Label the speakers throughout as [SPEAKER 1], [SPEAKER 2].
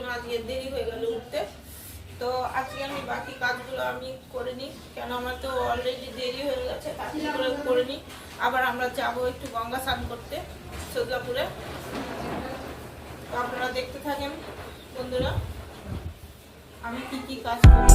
[SPEAKER 1] জন্য আজকে দেরি হয়ে গেল উঠতে। তো আজকে আমি বাকি কাজগুলো আমি করে নিই, কেন আমার তো অলরেডি দেরি হয়ে গেছে, কাজগুলো করে নিই। আবার আমরা যাব একটু গঙ্গা স্নান করতে সদলাপুরে তো আপনারা দেখতে থাকেন, বন্ধুরা। আমি কি কি কাজ করি?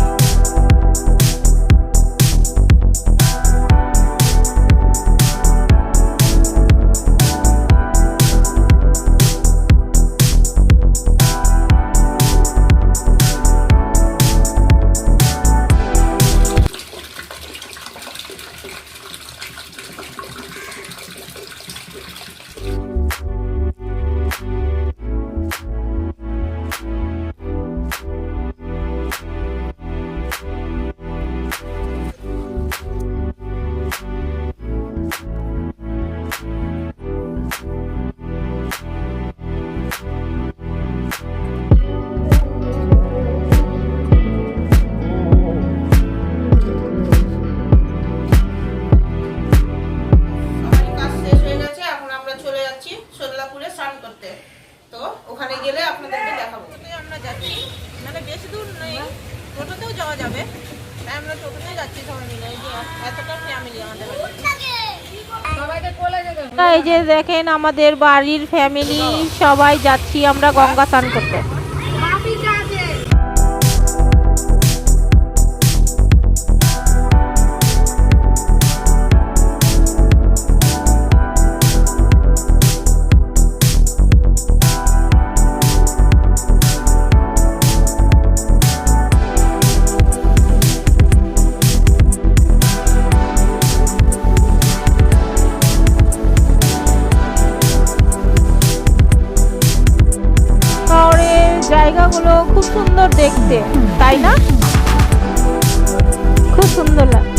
[SPEAKER 1] আমরা টোটোতে যাচ্ছি সবাই মিলে। এই যে এতটা ফ্যামিলি আমাদের
[SPEAKER 2] এই যে দেখেন আমাদের বাড়ির ফ্যামিলি সবাই যাচ্ছি আমরা গঙ্গা স্নান করতে। জায়গাগুলো খুব সুন্দর দেখতে তাই না? খুব সুন্দর লাগছে।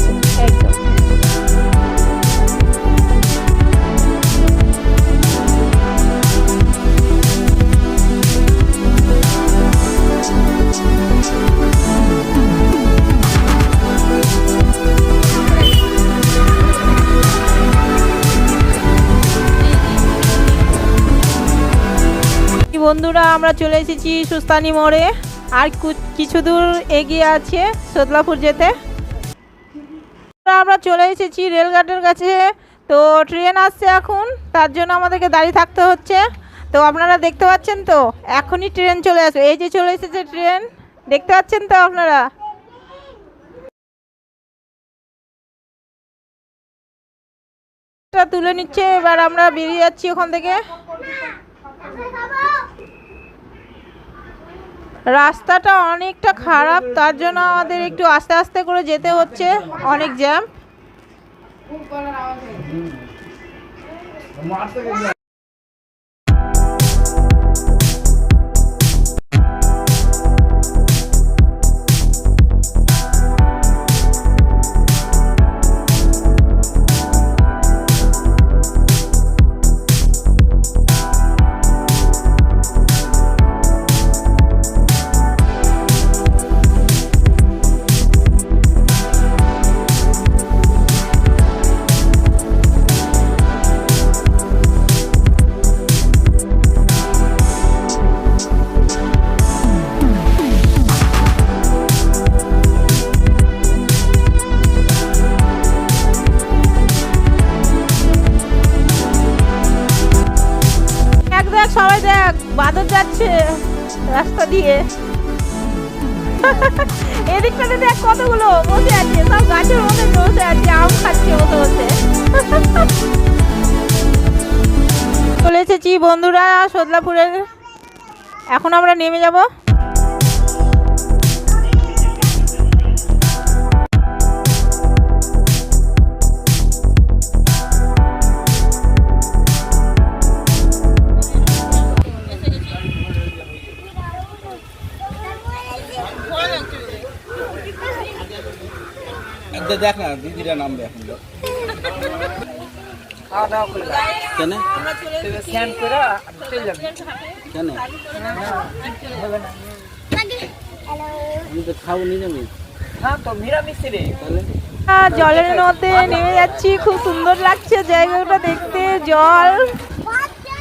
[SPEAKER 2] আমরা চলে এসেছি সুস্তানি মোড়ে। আর কিছু দূর এগিয়ে আছে সদলাপুর যেতে। আমরা চলে এসেছি রেলঘাটের কাছে। তো ট্রেন আসছে এখন, তার জন্য আমাদেরকে দাঁড়িয়ে থাকতে হচ্ছে। তো আপনারা দেখতে পাচ্ছেন তো, এখনই ট্রেন চলে আসবে। এই যে চলে এসেছে ট্রেন, দেখতে পাচ্ছেন তো আপনারা? তুলে নিচ্ছে, এবার আমরা বেরিয়ে যাচ্ছি ওখান থেকে। রাস্তাটা অনেকটা খারাপ তার জন্য আমাদের একটু আস্তে আস্তে করে যেতে হচ্ছে। অনেক জ্যাম। দিয়ে। এদিকটাতে দেখ কতগুলো বসে আছে, সব গাছের মধ্যে বসে আছে, আম খাচ্ছে বসে বসে। চলে এসেছি বন্ধুরা সদলাপুরের। এখন আমরা নেমে যাব।
[SPEAKER 3] দেখ না দিদিরা নামবে এখন।
[SPEAKER 4] কেন? কেন? আমি তো নিরামিষ
[SPEAKER 3] হ্যাঁ
[SPEAKER 2] জলের মধ্যে নেমে যাচ্ছি খুব সুন্দর লাগছে জায়গাটা দেখতে জল।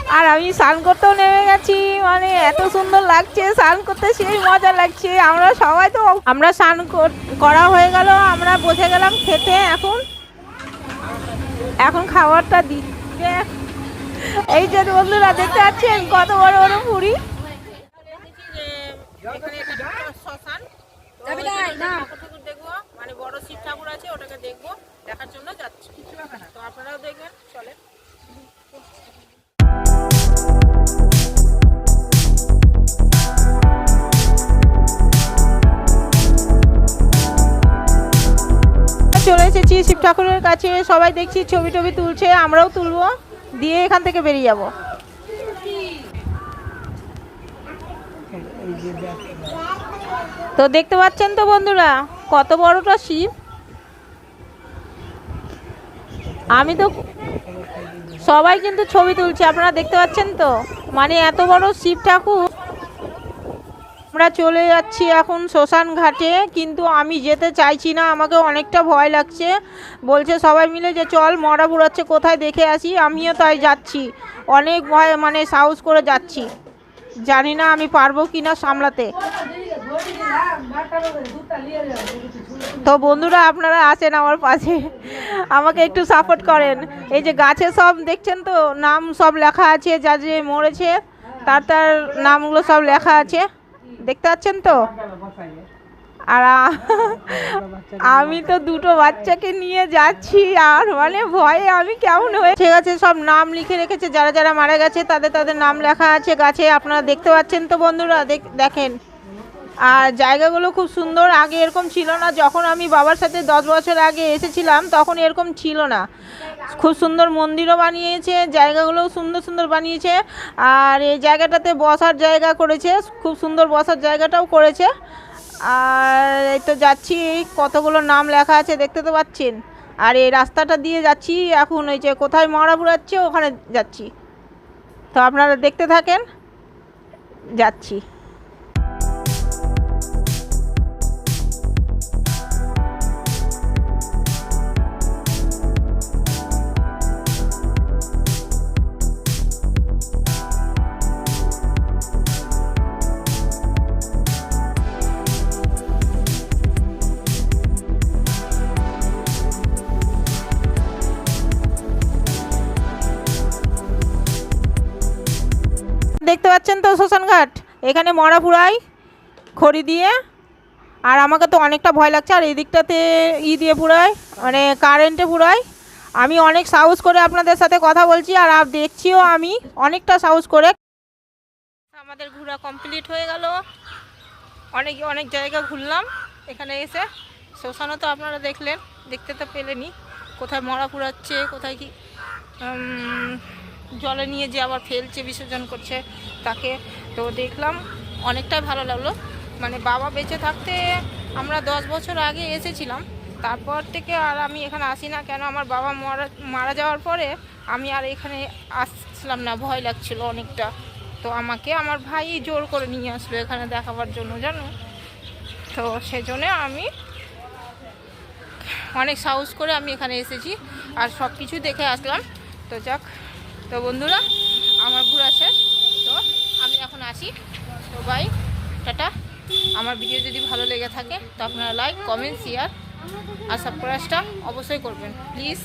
[SPEAKER 2] আর আমি স্নান করতেও নেমে গেছি। মানে এত সুন্দর লাগছে স্নান করতে সেই মজা লাগছে। আমরা সবাই তো আমরা স্নান কর- করা হয়ে গেল আমরা বসে গেলাম খেতে এখন। এখন খাবারটা দিচ্ছে এই যে বন্ধুরা দেখতে পাচ্ছেন কত বড় বড় পুরি
[SPEAKER 1] শ্মশান। মানে বড় শিব ঠাকুর আছে ওটাকে দেখব দেখার জন্য যাচ্ছি। তো আপনারাও দেখবেন চলে
[SPEAKER 2] চলে এসেছি শিব ঠাকুরের কাছে। সবাই দেখছি ছবি টবি তুলছে, আমরাও তুলবো, দিয়ে এখান থেকে বেরিয়ে যাব। তো দেখতে পাচ্ছেন তো বন্ধুরা, কত বড়টা শিব? আমি তো সবাই কিন্তু ছবি তুলছে, আপনারা দেখতে পাচ্ছেন তো? মানে এত বড় শিব ঠাকুর। আমরা চলে যাচ্ছি এখন শ্মশান ঘাটে, কিন্তু আমি যেতে চাইছি না, আমাকে অনেকটা ভয় লাগছে। বলছে সবাই মিলে যে চল মরা বুড়াচ্ছে, কোথায় দেখে আসি? আমিও তাই যাচ্ছি। অনেক ভয় মানে সাহস করে যাচ্ছি। জানি না আমি পারব কি না সামলাতে। তো বন্ধুরা, আপনারা আসেন আমার পাশে। আমাকে একটু সাপোর্ট করেন। এই যে গাছে সব দেখছেন তো? নাম সব লেখা আছে, যা যে মরেছে, তার তার নামগুলো সব লেখা আছে। দেখতে পাচ্ছেন তো? আর আমি তো দুটো বাচ্চাকে নিয়ে যাচ্ছি, আর মানে ভয়ে আমি কেমন হয়ে ঠিক আছে, সব নাম লিখে রেখেছে, যারা যারা মারা গেছে, তাদের তাদের নাম লেখা আছে গাছে, আপনারা দেখতে পাচ্ছেন তো বন্ধুরা, দেখ- দেখেন। আর জায়গাগুলো খুব সুন্দর। আগে এরকম ছিল না। যখন আমি বাবার সাথে দশ বছর আগে এসেছিলাম, তখন এরকম ছিল না। খুব সুন্দর মন্দিরও বানিয়েছে, জায়গাগুলোও সুন্দর সুন্দর বানিয়েছে। আর এই জায়গাটাতে বসার জায়গা করেছে, খুব সুন্দর বসার জায়গাটাও করেছে। আর এই তো যাচ্ছি কতগুলো নাম লেখা আছে দেখতে তো পাচ্ছেন। আর এই রাস্তাটা দিয়ে যাচ্ছি, এখন এই যে কোথায় মরা বুড়াচ্ছে, ওখানে যাচ্ছি। তো আপনারা দেখতে থাকেন, যাচ্ছি। দেখতে পাচ্ছেন তো শ্মশানঘাট এখানে মরা পুরাই খড়ি দিয়ে, আর আমাকে তো অনেকটা ভয় লাগছে। আর এই দিকটাতে ই দিয়ে পুরাই মানে কারেন্টে পুরাই আমি অনেক সাহস করে আপনাদের সাথে কথা বলছি, আর দেখছিও আমি অনেকটা সাহস করে। আমাদের ঘোরা কমপ্লিট হয়ে গেল। অনেক অনেক জায়গা ঘুরলাম এখানে এসে। শ্মশানও তো আপনারা দেখলেন, দেখতে তো পেলেনি কোথায় মরা পুরাচ্ছে কোথায় কি জলে নিয়ে যে আবার ফেলছে, বিসর্জন করছে তাকে। তো দেখলাম অনেকটাই ভালো লাগল। মানে বাবা বেঁচে থাকতে আমরা দশ বছর আগে এসেছিলাম। তারপর থেকে আর আমি এখানে আসি না কেন, আমার বাবা মারা মারা যাওয়ার পরে আমি আর এখানে আসছিলাম না, ভয় লাগছিল অনেকটা। তো আমাকে আমার ভাই জোর করে নিয়ে আসলো এখানে দেখাবার জন্য, জানো? তো সেজন্য আমি অনেক সাহস করে আমি এখানে এসেছি আর সব কিছু দেখে আসলাম। তো যাক তো বন্ধুরা, আমার ঘোরা শেষ। তো আমি এখন আসি। সবাই বাই টাটা। আমার ভিডিও যদি ভালো লেগে থাকে, তো আপনারা লাইক কমেন্ট শেয়ার আর সাবস্ক্রাইবটা অবশ্যই করবেন। প্লিজ